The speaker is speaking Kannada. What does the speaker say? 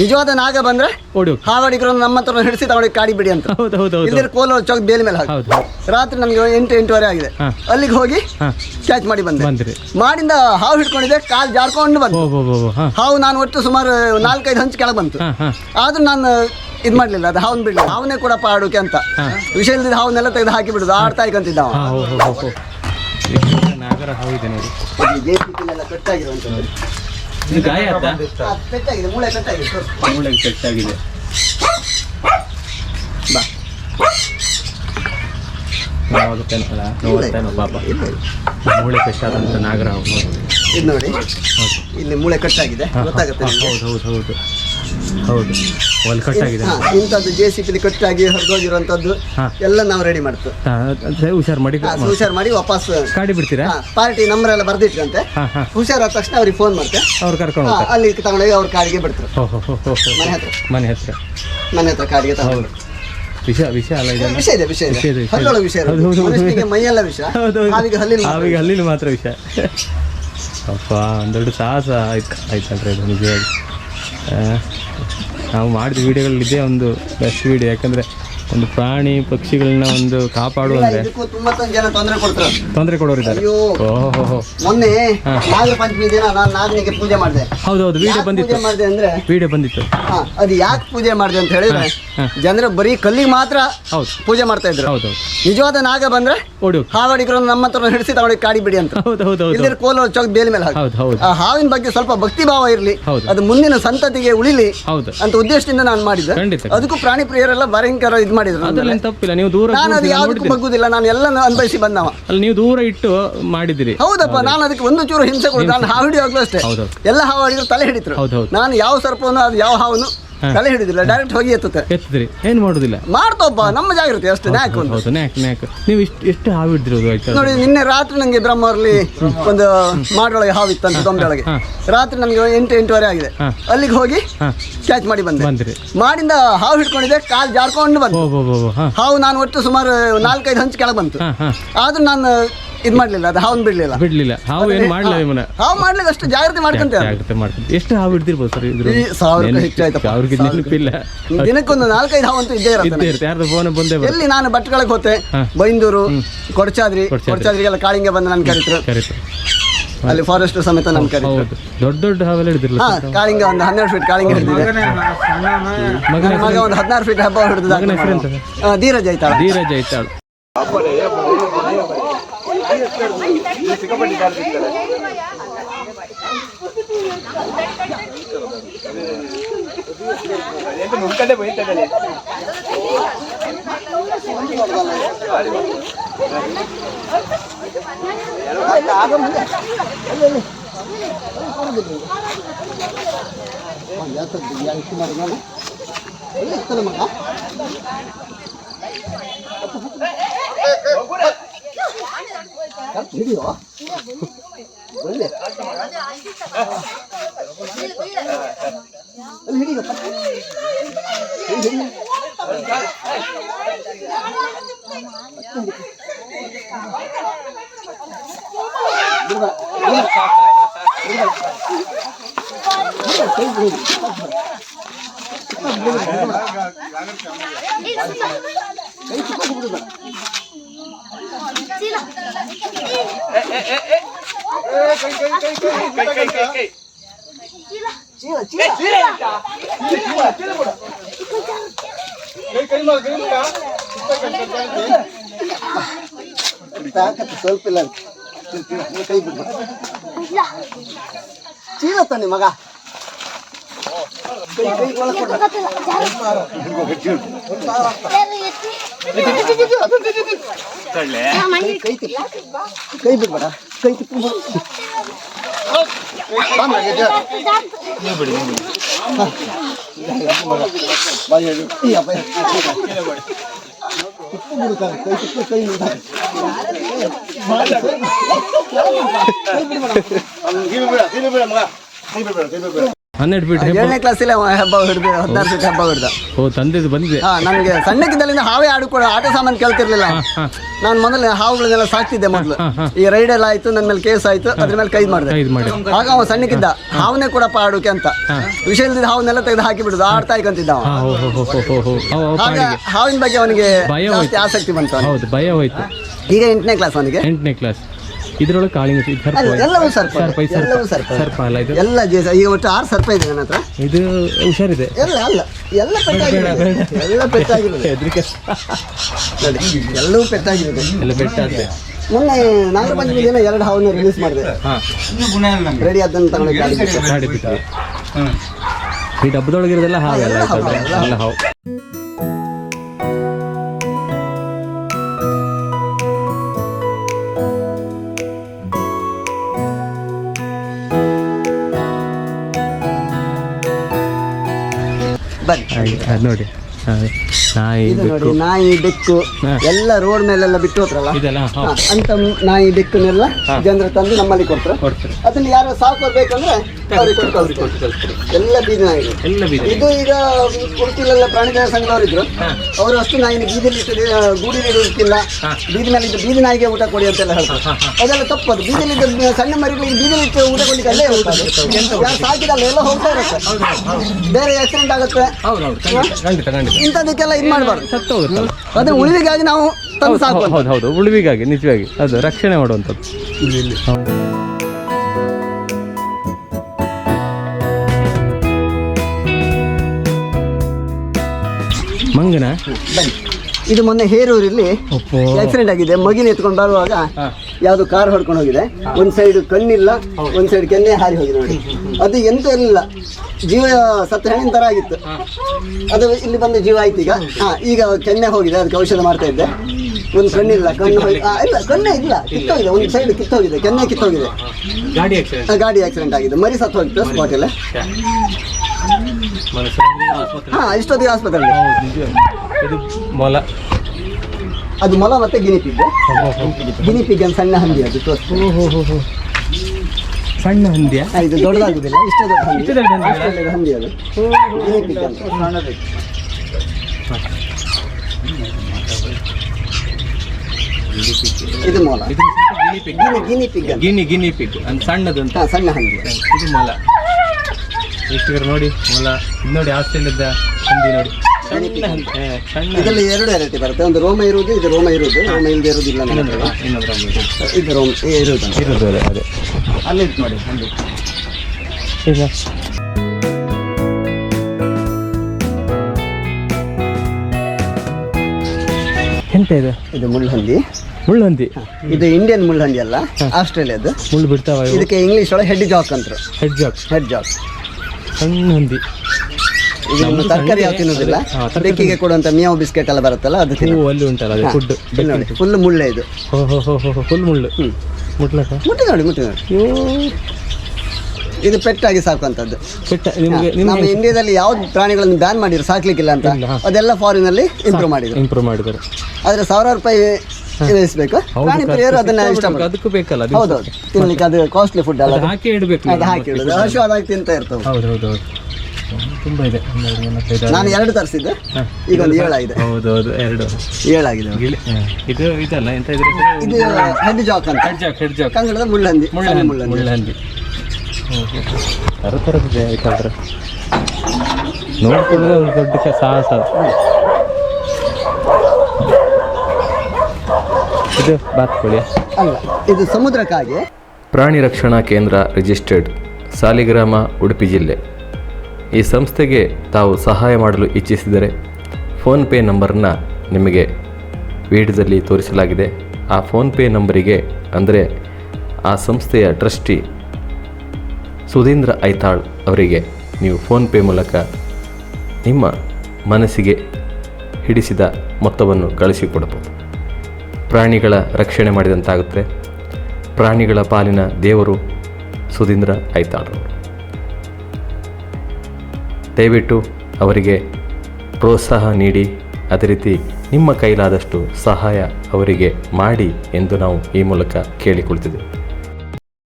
ನಿಜವಾದ ನಾಗ ಬಂದ್ರೆ ಹಾವಾಡಿಗರನ್ನು ನಮ್ಮ ಹತ್ರ ಹಿಡಿಸಿ ತಗೊಂಡು ಕಾಡಿ ಬಿಡಿ ಅಂತ. ಇಲ್ಲಿ ಕೋಲ ಚೌಕ್ ಬೇಲಿ ಮೇಲೆ ಹಾಕಿ. ರಾತ್ರಿ ನಮಗೆ ಎಂಟು ಎಂಟುವರೆ ಆಗಿದೆ. ಅಲ್ಲಿಗೆ ಹೋಗಿ ಕ್ಯಾಚ್ ಮಾಡಿ ಬಂದೆ. ಮಾಡಿಂದ ಹಾವು ಹಿಡ್ಕೊಂಡಿದೆ ಕಾಲು ಜಾರ್ಕೊಂಡು ಬಂತು. ಓ ಬೋ ಬೋ ಹಾಂ. ಹಾವು ನಾನು ಒಟ್ಟು ಸುಮಾರು ನಾಲ್ಕೈದು ಹಂಚು ಕೆಳಗೆ ಬಂತು. ಆದ್ರೂ ನಾನು ಇದ್ ಮಾಡ್ಲಿಲ್ಲ ಅದು ಹಾವನ್ ಬಿಡ್ಲಿಲ್ಲ. ಹಾವನ್ನೇ ಕೂಡ ಪಾಡುಕೆ ಅಂತ. ವಿಷಯ ಇಲ್ದಿದ್ದು ಹಾವನ್ನೆಲ್ಲ ತೆಗೆದು ಹಾಕಿ ಬಿಡುದು ಆಡ್ತಾ ಇಕ್ಕಂತಿದ್ದ ನಾಗರ ಹಾವು ಇದೆ ನೋಡಿ. ಇದು ಗಾಯ ಆಯ್ತಾ? ಆ, ಪೆಟ್ಟಾಗಿದೆ ಮೂಳೆ ಪೆಟ್ಟಾಗಿದೆ ತೋರ್ಸು. ಮೂಳೆಗೆ ಪೆಟ್ಟಾಗಿದೆ ಬಾ. ನೋವಾಗುತ್ತೇನಲ್ಲ ನೋವಾಗ್ತಾನೋ ಪಾಪ? ಮೂಳೆ ಪೆಟ್ಟಾದಂಥ ನಾಗರ ಇದು ನೋಡಿ ಇಲ್ಲಿ ಮೂಳೆ ಕಟ್ಟಾಗಿದೆ ಗೊತ್ತಾಗುತ್ತೆ ಹೌದು ಹೌದು ಹೌದು. ಹೌದು. ಅಲ್ಲಿ ಕಟ್ಟಾಗಿದೆ ಹಾ, ಇಂಥದ್ದು ಜೆ ಸಿ ಪಿಲಿ ಕಟ್ಟಾಗಿ ಹೊರಗೋಗಿರುವಂಥದ್ದು ಹಾ. ಎಲ್ಲ ನಾವು ರೆಡಿ ಮಾಡ್ತು ಹಾ, ಅದೇ ಹುಷಾರು ಮಾಡಿ ಹಾ, ಹುಷಾರ್ ಮಾಡಿ ವಾಪಸ್ ಕಾಡಿ ಬಿಡ್ತೀರಾ? ಪಾರ್ಟಿ ನಂಬರ್ ಎಲ್ಲ ಬರ್ದಿಟ್ರಂತೆ. ಹಾಂ ಹುಷಾರ್ ಹುಷಾರಾದ ತಕ್ಷಣ ಅವ್ರಿಗೆ ಫೋನ್ ಮಾಡ್ತೆ ಅವ್ರು ಕರ್ಕೊಂಡು ಹಾ, ಹೋಗ್ತಾರೆ. ಅಲ್ಲಿ ತಗೊಂಡೋಗಿ ಅವ್ರ ಕಾಡಿಗೆ ಬಿಡ್ತಾರೆ. ಹೋ ಹೋ ಹೋ ಹೋ ಹೋ. ಮನೆ ಹತ್ರ. ಮನೆ ಹತ್ರ. ಮನೆ ಹತ್ರ ಕಾಡಿಗೆ ತಗೊಂಡು ಹೌದು. ವಿಷ ವಿಷ ಅಲ್ಲ ಇದೆಲ್ಲ? ವಿಷಯ ಇದೆ ವಿಷಯ ವಿಷಯ ಇದೆ, ಇದೆ ವಿಷಯ ಇದೆ. ಹಲ್ಲೊಳಗೆ ವಿಷಯ ಹೌದು, ಹೌದು, ಇರುತ್ತೆ. ಹೌದು. ಮನುಷ್ಯನಿಗೆ ಮೈಯೆಲ್ಲ ವಿಷ. ಹೌದು. ಹಾವಿಗೆ ಹಲ್ಲಿನ ಮಾತ್ರ ವಿಷಯ ಹಲ್ಲಿನ ಮಾತ್ರ ವಿಷ. ಅಪ್ಪ ಒಂದು ದೊಡ್ಡ ಸಾಹಸ ಆಯ್ತು ಆಯ್ತಲ್ರಿ ಇದು ನಿಜವಾಗಿ. ಆ, ನಾವು ಮಾಡಿದ ವೀಡಿಯೋಗಳಲ್ಲಿ ಇದೇ ಒಂದು ಬೆಸ್ಟ್ ವೀಡಿಯೋ ಯಾಕಂದರೆ ಒಂದು ಪ್ರಾಣಿ ಪಕ್ಷಿಗಳನ್ನ ಒಂದು ಕಾಪಾಡುವ ಇಲ್ಲ, ಅಂದರೆ ತುಂಬಾ ಜನ ತೊಂದರೆ ಕೊಡ್ತಾರೆ. ತೊಂದರೆ ಕೊಡೋರಿದ್ದಾರೆ ಓಹೋ ಮೊನ್ನೆ ನಾಗರ ಪಂಚಮಿ ದಿನ ನಾನು ನಾಗನಿಗೆ ಪೂಜೆ ಮಾಡಿದೆ. ಹೌದು ಹೌದು ವಿಡಿಯೋ ಬಂದಿತ್ತು. ಮಾಡಿದೆ ಅಂದ್ರೆ ವಿಡಿಯೋ ಬಂದಿತ್ತು. ಅದು ಯಾಕೆ ಪೂಜೆ ಮಾಡಿದೆ ಅಂತ ಹೇಳಿದ್ರೆ. ಜನರು ಬರೀ ಕಲ್ಲಿಗೆ ಮಾತ್ರ ಹೌದು. ಪೂಜೆ ಮಾಡ್ತಾ ಇದ್ರು. ಹೌದು. ನಿಜವಾದ ನಾಗ ಬಂದ್ರೆ ಓಡಿ. ಹಾವಾಡಿಗರು ನಮ್ಮ ಹತ್ರ ಹಿಡಿಸಿ ತಗೊಂಡು ಕಾಡಿ ಬಿಡಿ ಅಂತ. ಹೌದು ಹೌದು ಇಲ್ಲಿರ ಕೋಲ ಚೌಕ್ ಬೇಲ್ ಮೇಲೆ ಹೌದು ಹೌದು. ಆ ಹಾವಿನ ಬಗ್ಗೆ ಸ್ವಲ್ಪ ಭಕ್ತಿ ಭಾವ ಇರಲಿ. ಅದು ಮುಂದಿನ ಸಂತತಿಗೆ ಉಳಿಲಿ ಹೌದು. ಅಂತ ಉದ್ದೇಶದಿಂದ ನಾನು ಮಾಡಿದ್ದೆ. ಖಂಡಿತ. ಅದಕ್ಕೂ ಪ್ರಾಣಿ ಪ್ರಿಯರೆಲ್ಲ ಭಯಂಕರ ಇದು ಮಾಡಿದ್ರು ನನ್ನ ಅದ್ರಲ್ಲಿ ಮೇಲೆ. ಏನ್ ತಪ್ಪಿಲ್ಲ. ನೀವು ದೂರ ನಾನು ಅದು ಕೂರ್ಸಿ ಯಾವುದಕ್ಕೂ ನೋಡಿದ್ದೀರಿ ಬಗ್ಗುದಿಲ್ಲ ನಾನು ಎಲ್ಲ ಅನುಭವಿಸಿ ಬಂದವ. ಅಲ್ಲಿ ನೀವು ದೂರ ಇಟ್ಟು ಮಾಡಿದಿರಿ. ಹೌದಪ್ಪ ನಾನು ಅದಕ್ಕೆ ಒಂದು ಚೂರು ಹಿಂಸೆ ಕೊಡು ನಾನು ಹಾವು ಹಿಡಿಯುವಾಗಲೂ ಅಷ್ಟೇ. ಹೌದು. ಎಲ್ಲ ಹಾವು ಹಿಡಿದ್ರು ತಲೆ ಹಿಡಿದ್ರು. ಹೌದು ಹೌದು ನಾನು ಯಾವ ಸರ್ಪವನ್ನು ಅದು ಯಾವ ಹಾವನ್ನು ತಲೆ ಹಿಡಿದಿಲ್ಲ ಡೈರೆಕ್ಟ್ ಹೋಗಿ ಎತ್ತುತ್ತೆ. ಎತ್ತಿದ್ರಿ. ಏನು ಮಾಡೋದಿಲ್ಲ. ಮಾಡ್ತೋಪ್ಪ ನಮ್ಮ ಜಾಗೃತಿ ಅಷ್ಟೇ ನ್ಯಾಕ್ ಒಂದು. ಹೌದು ನ್ಯಾಕ್ ನ್ಯಾಕ್ ನೀವು ಇಷ್ಟು ಎಷ್ಟು ಹಾವು ಹಿಡ್ದಿರೋದು ಆಯ್ತಾ? ನೋಡಿ ನಿನ್ನೆ ರಾತ್ರಿ ನನಗೆ ಬ್ರಹ್ಮವರ್ಲಿ ಒಂದು ಮಾಡೊಳಗೆ ಹಾವು ಇತ್ತಂತೆ ದೊಂಬೆಯೊಳಗೆ ಹಾ. ರಾತ್ರಿ ನಮ್ಗೆ ಎಂಟು ಎಂಟುವರೆ ಆಗಿದೆ. ಅಲ್ಲಿಗೆ ಹೋಗಿ ಕ್ಯಾಚ್ ಮಾಡಿ ಬಂದೆ. ಬಂದ್ರಿ. ಮಾಡಿಂದ ಹಾವು ಹಿಡ್ಕೊಂಡಿದ್ದೆ ಕಾಲು ಜಾರ್ಕೊಂಡು ಬಂತು. ಓ ಬೋ ಬೋ ಬೋ ಹಾಂ. ಹಾವು ನಾನು ಒಟ್ಟು ಸುಮಾರು ನಾಲ್ಕೈದು ಹಂಚು ಕೆಳಗೆ ಬಂತು. ಆದ್ರೂ ನಾನು ಇದು ಮಾಡ್ಲಿಲ್ಲ ಅದು ಹಾವನ್ ಬಿಡ್ಲಿಲ್ಲ. ಬಿಡ್ಲಿಲ್ಲ. ಹಾವು ಏನು ಮಾಡಲಿಲ್ಲ ಹಾವು ಮಾಡ್ಲಿಕ್ಕೆ ಅಷ್ಟು ಜಾಗ್ರತೆ ಮಾಡ್ಕೊಂತೆ ಜಾಗ್ರತೆ ಮಾಡ್ಕೊಂತ ಎಷ್ಟು ಹಾವು ಹಿಡ್ದಿರ್ಬೋದು ಸರ್ ಇದ್ರ ಸಾವಿರ ಹೆಚ್ಚಾಯ್ತಪ್ಪ. ಅವ್ರಿಗೆ ನೆನಪಿಲ್ಲ. ದಿನಕ್ಕೊಂದು ನಾಲ್ಕೈದು ಹಾವು ಅಂತೂ ಇದ್ದೇ ಇರುತ್ತೆ ಇದ್ದೇ ಇರುತ್ತೆ ಯಾರ್ದು ಫೋನ್ ಬಂದೇ ಬರುತ್ತೆ. ಎಲ್ಲಿ ನಾನು ಭಟ್ಕಳಕ್ಕೆ ಹೋತೆ ಬೈಂದೂರು ಕೊಡಚಾದ್ರಿ ಕೊಡಚಾದ್ರಿ. ಕೊಡಚಾದ್ರಿಗೆಲ್ಲ ಕಾಳಿಂಗೆ ಬಂದು ನಾನು ಕರೀತರು. ಕರೀತು ಅಲ್ಲಿ ಫಾರೆಸ್ಟ್ ಸಮೇತ ನಾನು ಕರೀತರು. ಹೌದು. ದೊಡ್ಡ ದೊಡ್ಡ ಹಾವೆಲ್ಲ ಹಿಡಿದಿರಲ್ಲ ಹಾ ಕಾಳಿಂಗ ಒಂದು ಹನ್ನೆರಡು ಫೀಟ್ ಕಾಳಿಂಗ ಹಿಡಿದಿದೆ. ಮಗನ ನನ್ನ ಮಗ. ಒಂದು ಹದಿನಾರು ಫೀಟ್ ಹಬ್ಬ ಹಿಡಿದ ಮಗನ ಹೆಸರು ಎಂತ ಧೀರಜ್ ಆಯ್ತಾಳ ಧೀರಜ್ ಆಯ್ತಾಳು ಮಗ ಹಿಡಿಯೋ ಒಳ್ಳೆ ಸ್ವಲ್ಪ ಇಲ್ಲ ಕೈ ಬಿಡು ಚೀಲ ತಾನೆ ಮಗ ಕೈ ಕೈ ಒಳಗೆ ಕೊಡು. ಕೈ ಕೈ ತಿಪ್ಪು. ಕೈ ಬಿಡ್ಬೇಡ ಕೈ ತಿಪ್ಪು ಬಾ ಮಗ, ಇದು. ಬಾ, ಹೇಳು. ಈ ಅಪ್ಪ, ತಿಪ್ಪು ಬಿಡುತ್ತಾರೆ ಕೈ ತಿಪ್ಪು ಕೈ ಬಿಡ್ತಾರೆ. ಕೈ ಬಿಡ್ಬೇಡ. ಹನ್ನೆರಡು ಫೀಟ್ ಏಳನೇ ಕ್ಲಾಸಲ್ಲಿ ಹಬ್ಬ ಹಿಡಿದು ಹದಿನಾರು ಫೀಟ್ ಹಬ್ಬ ಹಿಡಿದ. ಓ ತಂದೆದು ಬಂದಿದೆ. ಹಾ ನನಗೆ ಸಣ್ಣಕ್ಕಿದ್ದಲ್ಲಿಂದ ಹಾವೇ ಆಡು ಕೂಡ ಆಟ ಸಾಮಾನು ಕೇಳ್ತಿರ್ಲಿಲ್ಲ. ನಾನು ಮೊದಲು ಹಾವುಗಳನ್ನೆಲ್ಲ ಸಾಕ್ತಿದ್ದೆ ಮೊದಲು. ಈ ರೈಡ್ ಎಲ್ಲ ಆಯ್ತು ನನ್ನ ಮೇಲೆ ಕೇಸ್ ಆಯ್ತು ಅದ್ರ ಮೇಲೆ ಕೈದ್ ಮಾಡಿದೆ. ಆಗ ಅವ ಸಣ್ಣಕ್ಕಿದ್ದ ಹಾವನ್ನೇ ಕೂಡಪ್ಪ ಆಡುಕೆ ಅಂತ. ವಿಷಯ ಇಲ್ದಿದ್ದ ಹಾವನ್ನೆಲ್ಲ ತೆಗೆದು ಹಾಕಿ ಬಿಡುದು ಆಡ್ತಾ ಇಕ್ಕಂತಿದ್ದ ಅವ. ಹಾವಿನ ಬಗ್ಗೆ ಅವನಿಗೆ ಆಸಕ್ತಿ ಬಂತು ಭಯ ಹೋಯ್ತು. ಈಗ ಎಂಟನೇ ಕ್ಲಾಸ್ ಅವನಿಗೆ? ಎಂಟನೇ ಕ್ಲಾಸ್ ಇದ್ರೊಳಗೆ ಕಾಳಿಂಗ ಇದು ಸರ್ಪ ಅಲ್ಲ, ಎಲ್ಲವೂ ಸರ್ಪ ಸರ್ಪ ಇದು ಎಲ್ಲವೂ ಸರ್ಪ ಸರ್ಪ ಸರ್ಪ ಅಲ್ಲ ಇದು? ಎಲ್ಲ ಜೇಸ ಈಗ ಒಟ್ಟು ಆರು ಸರ್ಪ ಇದೆ ನನ್ನ ಹತ್ರ ಇದು ಹುಷಾರಿದೆ. ಎಲ್ಲ ಅಲ್ಲ. ಎಲ್ಲ ಪೆಟ್ಟಾಗಿರೋದು. ಎಲ್ಲ ಪೆಟ್ಟಾಗಿರೋದು. ಹೆದರಿಕೆ ನೋಡಿ ಎಲ್ಲವೂ ಪೆಟ್ಟಾಗಿರೋದು. ಎಲ್ಲ ಬೆಟ್ಟ ಅಂತೆ ಮೊನ್ನೆ ನಾಗರ ಪಂಚಮಿ ದಿನ ಎರಡು ಹಾವನ್ನು ರಿಲೀಸ್ ಮಾಡಿದೆ. ಹಾಂ. ರೆಡಿ ಆದ್ದನ್ನು ತಗೊಳ್ಳಿ. ಗಾಡಿ ಬಿಟ್ಟು. ಗಾಡಿ ಬಿಟ್ಟಿದೆ ಈ ಡಬ್ಬದೊಳಗಿರೋದೆಲ್ಲ ಹಾವೆಲ್ಲ ಎಲ್ಲ ಹಾವು, ಆಯ್ತಲ್ಲ? ಎಲ್ಲ ಹಾವು. ಬನ್ನಿ ಹಾಗೆ, ಅದ್ ನೋಡಿ ಹಾಗೆ. ನಾಯಿ ಇದು ನೋಡಿ ನಾಯಿ ಬೆಕ್ಕು. ಎಲ್ಲ ರೋಡ್ ಮೇಲೆಲ್ಲ ಬಿಟ್ಟು ಹೋದ್ರಲ್ಲ? ಇದೆಲ್ಲ ಹಾ, ಅಂತ ನಾಯಿ ಬೆಕ್ಕನ್ನೆಲ್ಲ ಜನರು ತಂದು ನಮ್ಮಲ್ಲಿ ಕೊಡ್ತಾರೆ. ಕೊಡ್ತಾರೆ. ಅದನ್ನ ಯಾರು ಸಾಕೋರ್ ಬೇಕಂದ್ರೆ ಅವ್ರಿಗೆ ಕೊಟ್ಟು ಕಳಿಸ್ತಾರೆ. ಎಲ್ಲ ಬೀದಿ ನಾಯಿಗಳು. ಎಲ್ಲ ಬೀದಿ ಇದು ಈಗ ಉಡುಪಿಲೆಲ್ಲ ಪ್ರಾಣಿಗಳ ಸಂಘದವರು ಇದ್ರು. ಅವರು ಅಷ್ಟು ನಾಯಿನ ಬೀದಿಲಿ ಇಟ್ಟು ಗೂಡಿ ಇಡೋದಕ್ಕಿಲ್ಲ ಬೀದಿ ಮೇಲೆ ಇದ್ದು ಬೀದಿ ನಾಯಿಗೆ ಊಟ ಕೊಡಿ ಅಂತೆಲ್ಲ ಹೇಳ್ತಾರೆ. ಅದೆಲ್ಲ ತಪ್ಪದು ಬೀದಿಲಿ ಇದ್ದ ಸಣ್ಣ ಮರಿಗಳಿಗೆ ಬೀದಿಲಿ ಇಟ್ಟು ಊಟ ಕೊಡ್ಲಿಕ್ಕೆ ಅಲ್ಲೇ ಹೋಗ್ತಾರೆ ಯಾರು ಸಾಕಿದಲ್ಲ ಎಲ್ಲ ಹೋಗ್ತಾ ಇರುತ್ತೆ. ಬೇರೆ ಆಕ್ಸಿಡೆಂಟ್ ಆಗುತ್ತೆ. ಹೌದು ಹೌದು. ಖಂಡಿತ ಖಂಡಿತ ಖಂಡಿತ. ಇಂಥದಕ್ಕೆಲ್ಲ ಇದು ಮಾಡಬಾರ್ದು. ಸತ್ತು ಹೋಗುತ್ತಲ್ಲ. ಅದನ್ನ ಉಳಿವಿಗಾಗಿ ನಾವು ತಂದು ಸಾಕು ಹೌದು ಹೌದು ಹೌದು ಉಳುವಿಗಾಗಿ ನಿಜವಾಗಿ. ಅದು ರಕ್ಷಣೆ ಮಾಡುವಂಥದ್ದು. ಹೌದು. ಮಂಗನ? ಇದು ಮೊನ್ನೆ ಹೇರೂರಲ್ಲಿ ಒಪ್ಪೋ ಆಕ್ಸಿಡೆಂಟ್ ಆಗಿದೆ. ಮಗಿನ ಎತ್ಕೊಂಡು ಬರುವಾಗ. ಯಾವ್ದು ಕಾರ್ ಹೊಡ್ಕೊಂಡು ಹೋಗಿದೆ. ಒಂದ್ ಸೈಡ್ ಕಣ್ಣಿಲ್ಲ ಒಂದ್ ಸೈಡ್ ಕೆನ್ನೆ ಹಾರಿ ಹೋಗಿದೆ ನೋಡಿ. ಅದು ಎಂತ ಇರಲಿಲ್ಲ ಜೀವ ಸತ್ತ ಹೆಣ್ಣಿನ ತರ ಆಗಿತ್ತು. ಅದು ಇಲ್ಲಿ ಬಂದು ಜೀವ ಆಯ್ತು ಈಗ. ಹಾ ಈಗ ಕೆನ್ನೆ ಹೋಗಿದೆ ಅದಕ್ಕೆ ಔಷಧ ಮಾಡ್ತಾ ಇದ್ದೆ. ಒಂದು ಕಣ್ಣಿಲ್ಲ ಕಣ್ಣು ಇಲ್ಲ ಕಣ್ಣೇ ಇಲ್ಲ ಕಿತ್ತೋಗಿದೆ ಒಂದು ಸೈಡ್ ಕಿತ್ತೋಗಿದೆ ಕೆನ್ನೆ ಕಿತ್ತೋಗಿದೆ. ಗಾಡಿ ಆಕ್ಸಿಡೆಂಟ್ ಆ, ಗಾಡಿ ಆಕ್ಸಿಡೆಂಟ್ ಆಗಿದೆ. ಮರಿ ಸತ್ತು ಹೋಗಿತ್ತು ಸ್ಪಾಟಲ್ಲಿ ಹಾ. ಇಷ್ಟೊತ್ತಿಗೆ ಆಸ್ಪತ್ರೆ ಮೊಲ. ಅದು ಮೊಲ ಮತ್ತೆ ಗಿನಿ ಗಿನಿಪಿಗ್ ಒಂದು ಸಣ್ಣ ಹಂದಿ ಅದು ತೋರಿಸ್ತು ಸಣ್ಣ ಹಂದಿಯ? ಇದು ದೊಡ್ಡದಾಗುದಿಲ್ಲ ಇಷ್ಟ ದೊಡ್ಡ ಹಂದಿ. ಹಂದಿ ಅದು. ಗಿನಿಪಿಗ್ ಅಂತ. ಇದು ಮೊಲ. ಇದು ಗಿನಿ ಪಿಗ್ ಅಂತ. ಗಿನಿ ಗಿನಿ ಪಿಗ್ ಅಂತ. ಸಣ್ಣದು ಸಣ್ಣ ಹಂದಿ. ಇದು ಮೊಲ. ಎಷ್ಟು ನೋಡಿ ಮೊಲ. ನೋಡಿ ಆಸ್ಟ್ರೇಲಿಯಾದ ಹಂದಿ ನೋಡಿ. ಇದರಲ್ಲಿ ಎರಡು ವೆರೈಟಿ ಬರುತ್ತೆ. ಒಂದು ರೋಮ ಇರುವುದು ಇದು ರೋಮ ಇರುವುದು. ರೋಮ ಇಲ್ಲದೆ ಇರುವುದಿಲ್ಲ. ಇದು ರೋಮ ಇರುವುದು. ಅದೇ ಅಲ್ಲಿ ನೋಡಿ ಎಂತ ಇದು? ಇದು ಮುಳ್ಳಹಂದಿ. ಮುಳ್ಳಹಂದಿ. ಇದು ಇಂಡಿಯನ್ ಮುಳ್ಳಹಂದಿ ಅಲ್ಲ ಆಸ್ಟ್ರೇಲಿಯಾದ ಮುಳ್ಳು ಬಿಡ್ತಾವ ಇದಕ್ಕೆ ಇಂಗ್ಲಿಷ್ ಒಳಗೆ ಹೆಡ್ ಜಾಕ್ ಅಂತ ಹೆಡ್ ಜಾಕ್ ಹೆಡ್ ಜಾಕ್ ಸಣ್ಣ ಹಂದಿ. ಇದು ನಮ್ದು ತರಕಾರಿ ಯಾವ ತಿನ್ನೋದಿಲ್ಲ? ಬೆಕ್ಕಿಗೆ ಕೊಡುವಂತ ಮಿಯಾವ್ ಬಿಸ್ಕೆಟ್ ಎಲ್ಲ ಬರುತ್ತಲ್ಲ ಅದು ತಿನ್ನು ಹೂವು ಅಲ್ಲಿ ಉಂಟಲ್ಲ ಅದೇ ಫುಡ್ ನೋಡಿ ಫುಲ್ ಮುಳ್ಳೆ ಇದು. ಹೋ ಹೋ ಹೋ ಹೋ ಫುಲ್ ಮುಳ್ಳು. ಹ್ಮ್. ಮುಟ್ಲಕ್ಕ ಮುಟ್ಟಿ ನೋಡಿ ಮುಟ್ಟಿ ನೋಡಿ. ಅಯ್ಯೋ ಇದು ಪೆಟ್ಟಾಗಿ ಸಾಕುವಂಥದ್ದು. ಬೆಟ್ಟ ನಿಮಗೆ ನಮ್ಮ ನಿಮಗೆ ಇಂಡಿಯಾದಲ್ಲಿ ಯಾವ ಪ್ರಾಣಿಗಳನ್ನು ಬ್ಯಾನ್ ಮಾಡಿದ್ರು ಸಾಕ್ಲಿಕ್ಕಿಲ್ಲ ಅಂತ. ಇಲ್ಲ, ಹಾ. ಅದೆಲ್ಲ ಫಾರಿನ್ ಅಲ್ಲಿ ಇಂಪ್ರೂವ್ ಮಾಡಿದ್ರು. ಇಂಪ್ರೂವ್ ಮಾಡಿದ್ದಾರೆ. ಆದ್ರೆ ಸಾವಿರಾರು ರೂಪಾಯಿ ಇರಿಸಬೇಕು. ಹೌದು, ಪ್ರಾಣಿ ಪ್ರಿಯರು ಅದನ್ನ ಇಷ್ಟಪಡ್ತಾರೆ. ಅದಕ್ಕೂ ಬೇಕಲ್ಲ ಅದು ಹೌದೌದು. ತಿನ್ಲಿಕ್ಕೆ ಅದು ಕಾಸ್ಟ್ಲಿ ಫುಡ್ ಅಲ್ಲ ಅದು ಹಾಕಿ ಇಡಬೇಕು ಅದು ಹಾಕಿ ಇಡುದು. ಹಸು ಅದಾಗಿ ತಿಂತ ಇರ್ತವೆ. ಹೌದು ಹೌದು ಹೌದು. ತುಂಬ ಇದೆ. ಒಂದು ಮೂರು, ನಾಲ್ಕು, ಐದು, ಆರು. ನಾನು ಎರಡು ತರಿಸಿದ್ದೆ. ಈಗ ಒಂದು ಏಳಾಗಿದೆ. ಹೌದು ಹೌದು ಎರಡು. ಏಳಾಗಿದೆ. ಗಿಳಿ ಹಾ. ಇದು ಇದಲ್ಲ ಎಂತ ಇದ್ರೆ ಇದು? ಹೆಡ್ ಜಾಕ್ ಅಂತ. ಹೆಡ್ ಜಾಕ್ ಹೆಡ್ ಜಾಕ್ ಕನ್ನಡದ ಮುಳ್ಳಂದಿ ಸಣ್ಣ ಮುಳ್ಳಹಂದಿ ಮುಳ್ಳಂದಿ ಮುಳ್ಳಹಂದಿ ಥರ ಥರದಿದೆ ಯಾಕಂದ್ರೆ ನೋಡ್ಕೊಳ್ಳೋದು ಒಂದು ದೊಡ್ಡ ಸಾಹಸ. ಇದು ಬಾತ್ಕೋಳಿ ಅಲ್ಲ ಇದು ಸಮುದ್ರಕ್ಕಾಗಿ. ಪ್ರಾಣಿ ರಕ್ಷಣಾ ಕೇಂದ್ರ ರಿಜಿಸ್ಟರ್ಡ್ ಸಾಲಿಗ್ರಾಮ ಉಡುಪಿ ಜಿಲ್ಲೆ. ಈ ಸಂಸ್ಥೆಗೆ ತಾವು ಸಹಾಯ ಮಾಡಲು ಇಚ್ಛಿಸಿದರೆ ಫೋನ್ಪೇ ನಂಬರನ್ನ ನಿಮಗೆ ವಿಡಿಯೋದಲ್ಲಿ ತೋರಿಸಲಾಗಿದೆ. ಆ ಫೋನ್ಪೇ ನಂಬರಿಗೆ ಅಂದರೆ ಆ ಸಂಸ್ಥೆಯ ಟ್ರಸ್ಟಿ ಸುಧೀಂದ್ರ ಐತಾಳ್ ಅವರಿಗೆ ನೀವು ಫೋನ್ಪೇ ಮೂಲಕ ನಿಮ್ಮ ಮನಸ್ಸಿಗೆ ಹಿಡಿಸಿದ ಮೊತ್ತವನ್ನು ಕಳಿಸಿಕೊಡಬಹುದು. ಪ್ರಾಣಿಗಳ ರಕ್ಷಣೆ ಮಾಡಿದಂತಾಗುತ್ತೆ. ಪ್ರಾಣಿಗಳ ಪಾಲಿನ ದೇವರು ಸುಧೀಂದ್ರ ಐತಾಳ್ರವರು ದಯವಿಟ್ಟು ಅವರಿಗೆ ಪ್ರೋತ್ಸಾಹ ನೀಡಿ. ಅದೇ ರೀತಿ ನಿಮ್ಮ ಕೈಲಾದಷ್ಟು ಸಹಾಯ ಅವರಿಗೆ ಮಾಡಿ ಎಂದು ನಾವು ಈ ಮೂಲಕ ಕೇಳಿಕೊಳ್ತಿದ್ದೇವೆ.